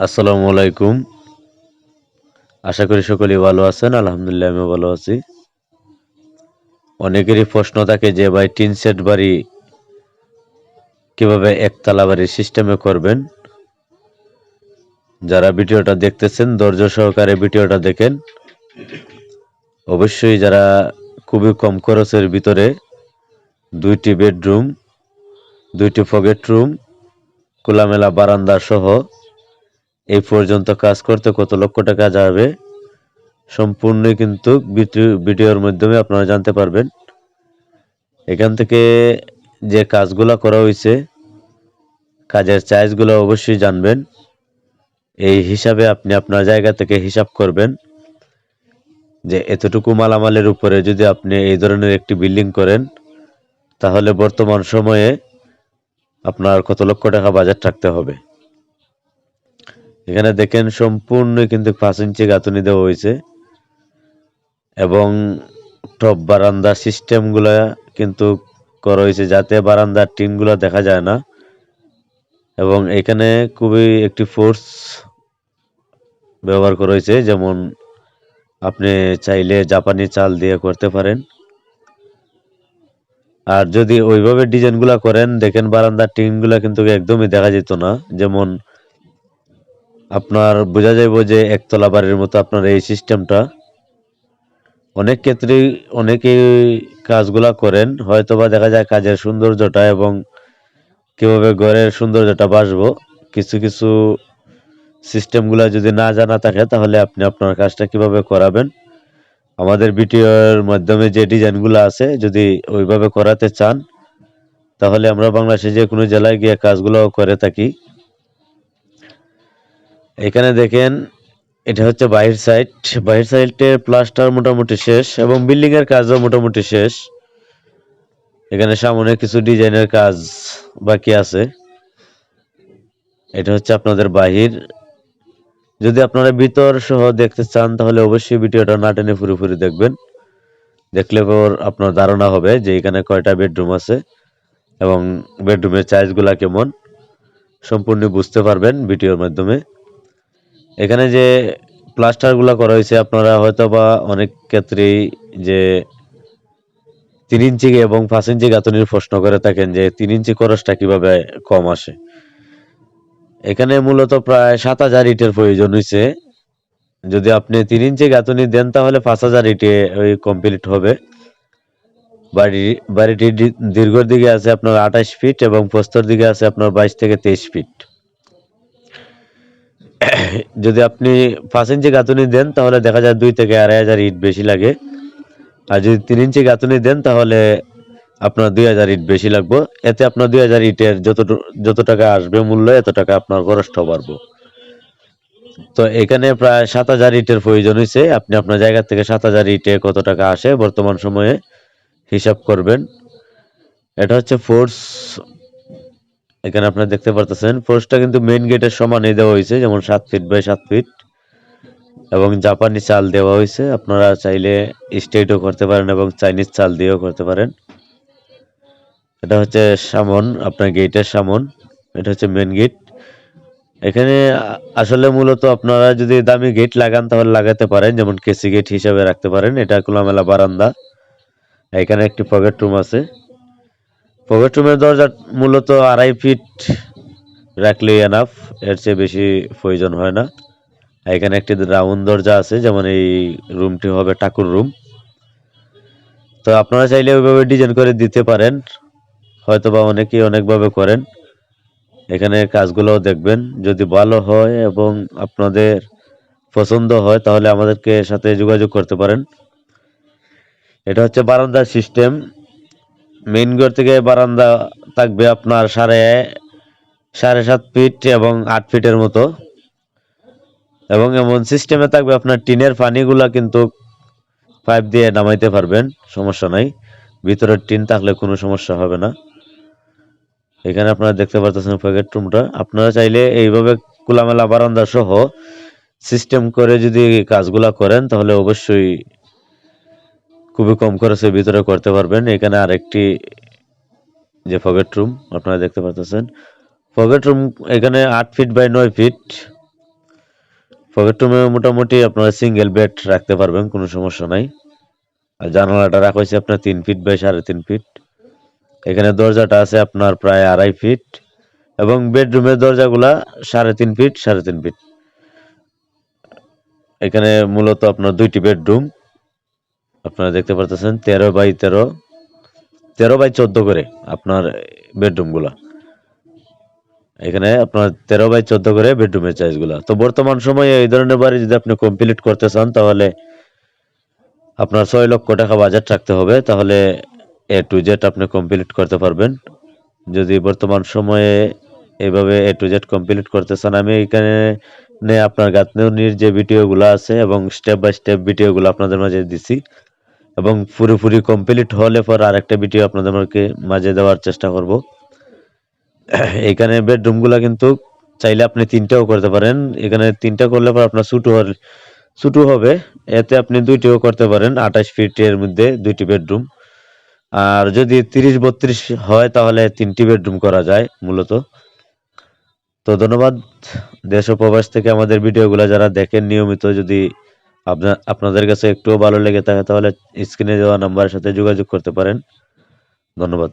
আসসালামু আলাইকুম। আশা করি সকলেই ভালো আছেন, আলহামদুলিল্লাহ আমি ভালো আছি। অনেকেরই প্রশ্ন থাকে যে ভাই, টিন সেট বাড়ি কীভাবে একতলা বাড়ির সিস্টেমে করবেন? যারা ভিডিওটা দেখতেছেন, ধৈর্য সহকারে ভিডিওটা দেখেন। অবশ্যই যারা খুবই কম খরচের ভিতরে দুইটি বেডরুম দুইটি পকেট রুম খোলামেলা বারান্দা সহ এই পর্যন্ত কাজ করতে কত লক্ষ টাকা যাবে সম্পূর্ণ কিন্তু ভিডিও- ভিডিওর মাধ্যমে আপনারা জানতে পারবেন। এখান থেকে যে কাজগুলো করা হয়েছে, কাজের চার্জগুলো অবশ্যই জানবেন। এই হিসাবে আপনি আপনার জায়গা থেকে হিসাব করবেন যে এতটুকু মালামালের উপরে যদি আপনি এই ধরনের একটি বিল্ডিং করেন, তাহলে বর্তমান সময়ে আপনার কত লক্ষ টাকা বাজার থাকতে হবে। এখানে দেখেন সম্পূর্ণ কিন্তু পাঁচ ইঞ্চি গাঁথুনি দেওয়া হয়েছে। এবং টপ বারান্দার সিস্টেমগুলো কিন্তু করা হয়েছে যাতে বারান্দার টিনগুলো দেখা যায় না। এবং এখানে খুবই একটি ফোর্স ব্যবহার করা হয়েছে, যেমন আপনি চাইলে জাপানি চাল দিয়ে করতে পারেন। আর যদি ওইভাবে ডিজাইনগুলো করেন, দেখেন বারান্দার টিনগুলো কিন্তু একদমই দেখা যেত না। যেমন আপনার বোঝা যাইব যে একতলা বাড়ির মতো আপনার এই সিস্টেমটা। অনেক ক্ষেত্রেই অনেকেই কাজগুলা করেন, হয়তোবা দেখা যায় কাজের সৌন্দর্যটা এবং কীভাবে ঘরের সৌন্দর্যটা বাসবো কিছু কিছু সিস্টেমগুলো যদি না জানা থাকে তাহলে আপনি আপনার কাজটা কীভাবে করাবেন। আমাদের ভিডিওর মাধ্যমে যে ডিজাইনগুলো আছে যদি ওইভাবে করাতে চান, তাহলে আমরা বাংলাদেশে যে কোনো জেলায় গিয়ে কাজগুলো করে থাকি। এখানে দেখেন, এটা হচ্ছে বাহির সাইড বাহির সাইডের প্লাস্টার মোটামুটি শেষ এবং বিল্ডিং এর কাজও মোটামুটি শেষ। এখানে সামনে কিছু ডিজাইনের কাজ বাকি আছে। এটা হচ্ছে আপনাদের বাহির। যদি আপনারা ভিতর সহ দেখতে চান, তাহলে অবশ্যই ভিডিওটা না টেনে পুরোপুরি দেখবেন। দেখলে পর আপনার ধারণা হবে যে এখানে কয়টা বেডরুম আছে এবং বেডরুমের চার্জগুলা কেমন। সম্পূর্ণ বুঝতে পারবেন ভিডিওর মাধ্যমে। এখানে যে প্লাস্টারগুলো করা হয়েছে, আপনারা হয়তো বা অনেক ক্ষেত্রেই যে তিন ইঞ্চি এবং পাঁচ ইঞ্চি গাঁথনির প্রশ্ন করে থাকেন যে তিন ইঞ্চি খরচটা কীভাবে কম আসে। এখানে মূলত প্রায় সাত হাজার ইটের প্রয়োজন হয়েছে যদি আপনি তিন ইঞ্চি গাঁথনি দেন, তাহলে পাঁচ হাজার ইটে ওই কমপ্লিট হবে। বাড়ি, বাড়িটি দীর্ঘর দিকে আছে আপনার আঠাশ ফিট এবং প্রস্তর দিকে আছে আপনার বাইশ থেকে তেইশ ফিট। যদি আপনি পাঁচ ইঞ্চি গাঁথনি দেন, তাহলে দেখা যায় দুই থেকে আড়াই হাজার ইট বেশি লাগে। আর যদি তিন ইঞ্চি গাঁথনি দেন, তাহলে আপনার দুই হাজার ইট বেশি লাগবে। এতে আপনার দুই হাজার ইটের যত যত টাকা আসবে মূল্য, এত টাকা আপনার খরচটা বাড়বো। তো এখানে প্রায় সাত হাজার ইটের প্রয়োজন হয়েছে আপনি আপনার জায়গা থেকে সাত হাজার ইটে কত টাকা আসে বর্তমান সময়ে হিসাব করবেন। এটা হচ্ছে ফোর্স এখানে আপনারা দেখতে পারতেছেন ফোর্সটা কিন্তু মেইন গেটের সমানই দেওয়া হয়েছে, যেমন সাত ফিট বাই সাত ফিট এবং জাপানি চাল দেওয়া হয়েছে। আপনারা চাইলে স্টেটও করতে পারেন এবং চাইনিজ চাল দিয়েও করতে পারেন। এটা হচ্ছে সামন, আপনার গেটের সামন, এটা হচ্ছে মেন গেট এখানে আসলে মূলত আপনারা যদি দামি গেট লাগান, তাহলে লাগাতে পারেন, যেমন কেসি গেট হিসাবে রাখতে পারেন, এটা খোলামেলা বারান্দা। এখানে একটি পকেট রুম আছে। পকেট রুমের দরজা মূলত আড়াই ফিট রাখলে এনাফ এর চেয়ে বেশি প্রয়োজন হয় না। এখানে একটি রাউন্ড দরজা আছে, যেমন এই রুমটি হবে ঠাকুর রুম তো আপনারা চাইলে ওইভাবে ডিজাইন করে দিতে পারেন, হয়তোবা অনেকেই অনেকভাবে করেন। এখানে কাজগুলোও দেখবেন, যদি ভালো হয় এবং আপনাদের পছন্দ হয়, তাহলে আমাদেরকে সাথে যোগাযোগ করতে পারেন। এটা হচ্ছে বারান্দার সিস্টেম মেইন ঘর থেকে বারান্দা থাকবে আপনার সাড়ে সাড়ে সাত ফিট এবং আট ফিটের মতো। এবং এমন সিস্টেমে থাকবে আপনার টিনের পানিগুলা কিন্তু পাইপ দিয়ে নামাইতে পারবেন, সমস্যা নাই। ভিতরের টিন থাকলে কোনো সমস্যা হবে না। এখানে আপনারা দেখতে পাচ্ছেন প্যাকেট রুমটা আপনারা চাইলে এইভাবে খোলামেলা বারান্দা সহ সিস্টেম করে যদি কাজগুলা করেন, তাহলে অবশ্যই খুবই কম খরচের ভিতরে করতে পারবেন। এখানে আরেকটি যে পকেট রুম, আপনারা দেখতে পাচ্ছেন পকেট রুম এখানে আট ফিট বাই নয় ফিট। পকেট রুমে মোটামুটি আপনারা সিঙ্গেল বেড রাখতে পারবেন, কোনো সমস্যা নাই। আর জানালাটা রাখা হয়েছে আপনার তিন ফিট বাই সাড়ে তিন ফিট। এখানে দরজাটা আছে আপনার প্রায় আড়াই ফিট এবং বেডরুমের দরজাগুলা সাড়ে তিন ফিট, সাড়ে তিন ফিট। এখানে মূলত আপনার দুইটি বেডরুম। আপনারা দেখতে পারতেছেন, তেরো বাই তেরো তেরো বাই চোদ্দ করে আপনার বেডরুমগুলা এখানে আপনার তেরো বাই চোদ্দ করে বেডরুমের চাইজগুলা। তো বর্তমান সময়ে এই ধরনের বাড়ি যদি আপনি কমপ্লিট করতে চান, তাহলে আপনার ছয় লক্ষ টাকা বাজেট রাখতে হবে। তাহলে এ টু জেড আপনি কমপ্লিট করতে পারবেন। যদি বর্তমান সময়ে এইভাবে এ টু জেড কমপ্লিট করতে চান, আমি এখানে আপনার গাঁথনির যে ভিডিওগুলো আছে এবং স্টেপ বাই স্টেপ ভিডিওগুলো আপনাদের মাঝে দিছি। এবং পুরোপুরি কমপ্লিট হলে পর আরেকটা ভিডিও আপনাদেরকে মাঝে- দেওয়ার চেষ্টা করব। এখানে বেডরুমগুলো কিন্তু চাইলে আপনি তিনটাও করতে পারেন। এখানে তিনটা করলে পর আপনার ছোটো ছোটো হবে। এতে আপনি দুইটিও করতে পারেন, আঠাশ ফিটের মধ্যে দুইটি বেডরুম আর যদি তিরিশ, বত্রিশ হয় তাহলে তিনটি বেডরুম করা যায় মূলত। তো ধন্যবাদ। দেশ প্রবাস থেকে আমাদের ভিডিওগুলো যারা দেখেন নিয়মিত যদি আপনার, আপনাদের কাছে একটুও ভালো লেগে থাকে, তাহলে স্ক্রিনে দেওয়া নাম্বারের সাথে যোগাযোগ করতে পারেন। ধন্যবাদ।